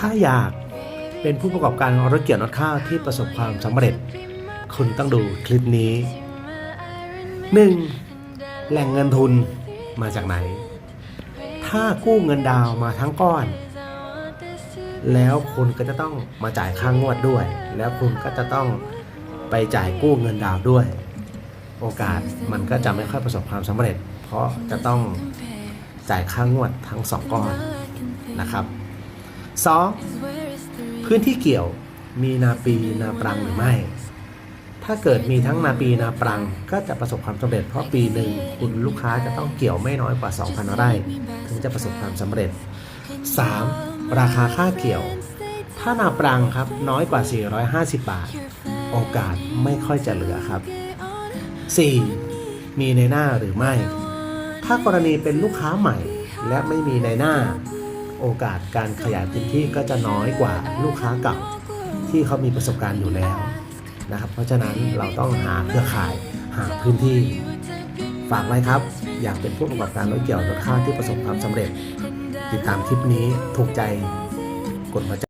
ถ้าอยากเป็นผู้ประกอบการรถเกี่ยวนอดข้าวที่ประสบความสำเร็จ คุณต้องดูคลิปนี้ 1. แหล่งเงินทุนมาจากไหน ถ้ากู้เงินดาวมาทั้งก้อน แล้วคุณก็จะต้องมาจ่ายค่างวดด้วย แล้วคุณก็จะต้องไปจ่ายกู้เงินดาวด้วย โอกาสมันก็จะไม่ค่อยประสบความสำเร็จ เพราะจะต้องจ่ายค่างวดทั้งสองก้อนนะครับ 2. พื้นที่เกี่ยวมีนาปีนาปรังหรือไม่ ถ้าเกิดมีทั้งนาปีนาปรังก็จะประสบความสำเร็จเพราะปีหนึ่งคุณลูกค้าจะต้องเกี่ยวไม่น้อยกว่า 2,000 ไร่ ถึงจะประสบความสำเร็จ 3. ราคาค่าเกี่ยว ถ้านาปรังครับน้อยกว่า 450 บาท โอกาสไม่ค่อยจะเหลือครับ 4. มีในหน้าหรือไม่ ถ้ากรณีเป็นลูกค้าใหม่และไม่มีในหน้า โอกาสการขยายพื้นที่ก็จะน้อยกว่าลูกค้าเก่าที่เขามีประสบการณ์อยู่แล้วนะครับเพราะฉะนั้นเราต้องหาเครือข่ายหาพื้นที่ฝากไว้ครับ อยากเป็นผู้ประกอบการรถเกี่ยวรถข้าที่ประสบความสำเร็จ ติดตามคลิปนี้ถูกใจกดหัวใจ